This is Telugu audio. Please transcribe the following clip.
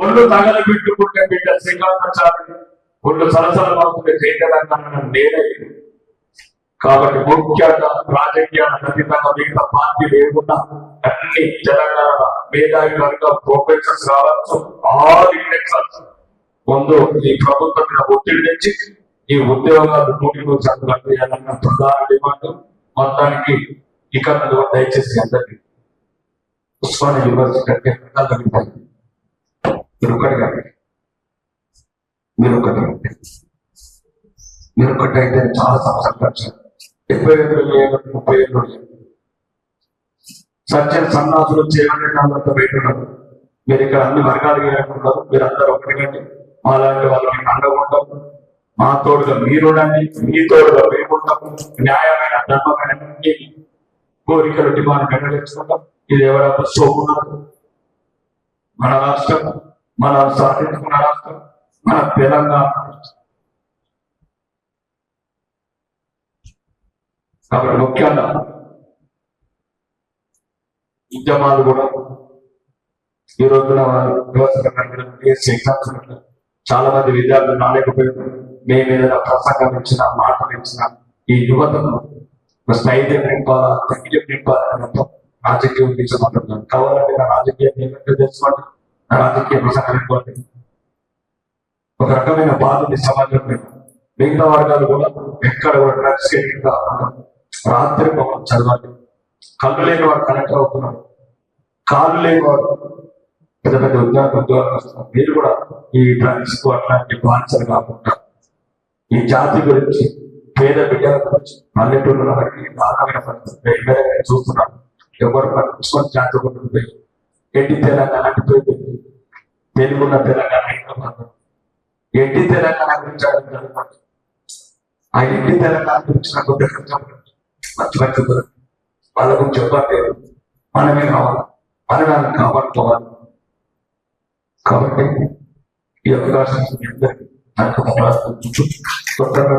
ఒళ్ళు తగలబెట్టుకుంటే బిడ్డ శ్రీకాంతాచారి ఒళ్ళు సరసల మాత్రమే చేయగలన్న నేనే. కాబట్టి ముఖ్యంగా రాజకీయాల ఖచ్చితంగా మిగతా పార్టీ లేకుండా అన్ని తెలంగాణ మేధావి వర్గ ప్రొఫెసర్స్ కావచ్చు ఆల్ ఇండెక్సర్స్ ముందు ఈ ప్రభుత్వం మీద ఒత్తిడి తెచ్చి ఈ ఉద్యోగాలు నూటి నూరు శాతం చేయాలన్న ప్రధాన డిమాండ్ మొత్తానికి ఇక దయచేసి అందరికీ ఉస్మానియా యూనివర్సిటీ అంటే అందరికీ మీరు ఒకటి మీరు ఒకటి మీరు ఒకటి చాలా సంవత్సరాలు వచ్చారు డెబ్బై ఏళ్ళు లేదు ముప్పై ఏళ్ళు సత్యం సన్నాసులు చేయమని నాతో మీరు ఇక్కడ అన్ని వర్గాలు ఉన్నారు. మీరు అందరూ ఒకటి కండి. మాలాంటి వాళ్ళకి అండగుంటాం. మా తోడుగా మీరుండండి మీ తోడుగా మేముంటాం న్యాయమైన ధర్మమైన అన్ని కోరికలు డిమాండ్ నెరవేర్చుకుంటాం ఇది ఎవరైనా సోకున్నారు మన రాష్ట్రం మన సాధించుకున్న రాష్ట్రం మన తెలంగాణ కాబట్టి ముఖ్యంగా ఉద్యమాలు కూడా ఈ రోజున ఎగ్జామ్స్ చాలా మంది విద్యార్థులు రాలేకపోయారు. మేము ఏదైనా ప్రసంగం ఇచ్చిన మాటలు ఇచ్చిన ఈ యువతను స్థైర్యం నింపాలా ధైర్యం నింపాలని మొత్తం రాజకీయం తీసుకుంటున్నాను కావాలంటే రాజకీయం ఏమంటే తెలుసుకుంటాను రాజకీయ ప్రసంగం ఒక రకమైన బాధని సమాజం మిగతా వర్గాలు కూడా ఎక్కడ కూడా డ్రగ్స్ రాత్రి పవన్ చదవాలి. కళ్ళు లేని వారు కనెక్ట్ అవుతున్నారు. కాళ్ళు లేని వారు పెద్ద పెద్ద ఉద్యోగ ఉద్యోగాలు వస్తున్నారు. మీరు కూడా ఈ డ్రగ్స్కు అట్లాంటి బానిసలు కాకుండా ఈ జాతి గురించి పేద బిడ్డల గురించి పల్లెటూరుల వారికి దారుణమైన పరిస్థితి. చూస్తున్నారు ఎవరు పట్టించుకొని జాతి కొట్టుకుపోయి ఎట్టి తెలంగాణ అంటిపోయింది తెలుగున్న తెలంగాణ హైదరాబాద్. ఎట్టి తెలంగాణ గురించి అడగగలుగుతాను ఆ ఎట్టి తెలంగాణ గురించి నాకు ఒక చెప్పండి. మంచి మంచి వాళ్ళ గురించి చెప్పట్లేదు మనమే కావాలి. మనమే కాపాడుకోవాలి. కాబట్టి ఈ అవకాశం మీ నాకు ప్రార్థించు అందరూ